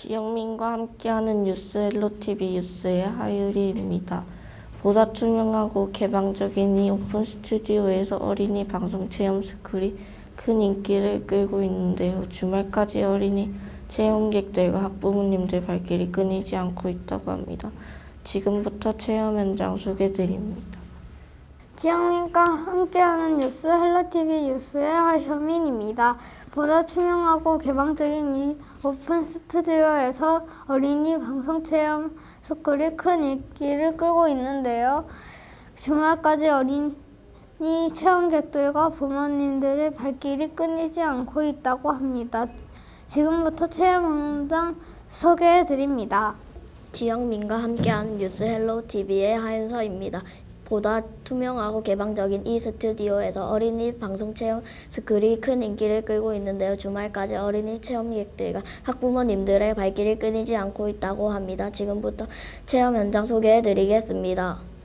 지영민과 함께하는 뉴스 헬로티비 뉴스의 하유리입니다. 보다 투명하고 개방적인 이 오픈 스튜디오에서 어린이 방송 체험 스쿨이 큰 인기를 끌고 있는데요. 주말까지 어린이 체험객들과 학부모님들 발길이 끊이지 않고 있다고 합니다. 지금부터 체험 현장 소개드립니다. 지영민과 함께하는 뉴스 헬로티비 뉴스의 하효민입니다. 보다 투명하고 개방적인 이 오픈 스튜디오에서 어린이 방송 체험 스쿨이 큰 인기를 끌고 있는데요. 주말까지 어린이 체험객들과 부모님들의 발길이 끊이지 않고 있다고 합니다. 지금부터 체험 현장 소개해 드립니다. 지영민과 함께하는 뉴스 헬로 TV의 하윤서입니다. 보다 투명하고 개방적인 이 스튜디오에서 어린이 방송 체험 스쿨이 큰 인기를 끌고 있는데요. 주말까지 어린이 체험객들과 학부모님들의 발길이 끊이지 않고 있다고 합니다. 지금부터 체험 현장 소개해 드리겠습니다.